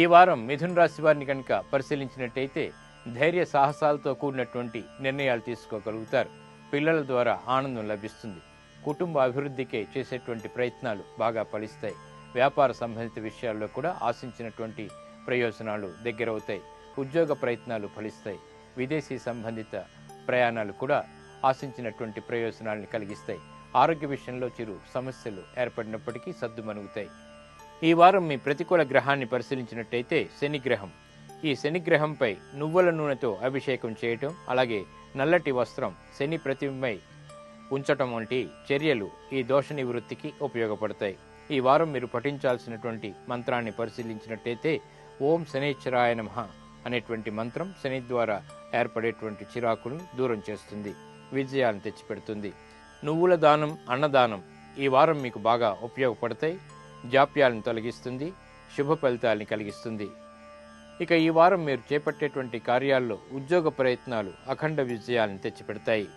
ఈ వారం మిథున్ రాశి వారిని కనుక పరిశీలించినట్టయితే ధైర్య సాహసాలతో కూడినటువంటి నిర్ణయాలు తీసుకోగలుగుతారు. పిల్లల ద్వారా ఆనందం లభిస్తుంది. కుటుంబ అభివృద్ధికే చేసేటువంటి ప్రయత్నాలు బాగా ఫలిస్తాయి. వ్యాపార సంబంధిత విషయాల్లో కూడా ఆశించినటువంటి ప్రయోజనాలు దగ్గరవుతాయి. ఉద్యోగ ప్రయత్నాలు ఫలిస్తాయి. విదేశీ సంబంధిత ప్రయాణాలు కూడా ఆశించినటువంటి ప్రయోజనాలను కలిగిస్తాయి. ఆరోగ్య విషయంలో చిరు సమస్యలు ఏర్పడినప్పటికీ సద్దుమణుగుతాయి ఈ వారం మీ ప్రతికూల గ్రహాన్ని పరిశీలించినట్టయితే శనిగ్రహం. ఈ శనిగ్రహంపై నువ్వుల నూనెతో అభిషేకం చేయటం అలాగే నల్లటి వస్త్రం శని ప్రతిమై ఉంచటం వంటి చర్యలు ఈ దోష నివృత్తికి ఉపయోగపడతాయి. ఈ వారం మీరు పఠించాల్సినటువంటి మంత్రాన్ని పరిశీలించినట్టయితే ఓం శనిశ్చరాయ నమః అనేటువంటి మంత్రం శని ద్వారా ఏర్పడేటువంటి చిరాకును దూరం చేస్తుంది విజయాన్ని తెచ్చిపెడుతుంది. నువ్వుల దానం అన్నదానం ఈ వారం మీకు బాగా ఉపయోగపడతాయి. జాప్యాలను తొలగిస్తుంది శుభ ఫలితాలని కలిగిస్తుంది. ఇక ఈ వారం మీరు చేపట్టేటువంటి కార్యాల్లో ఉద్యోగ ప్రయత్నాలు అఖండ విజయాలను తెచ్చిపెడతాయి.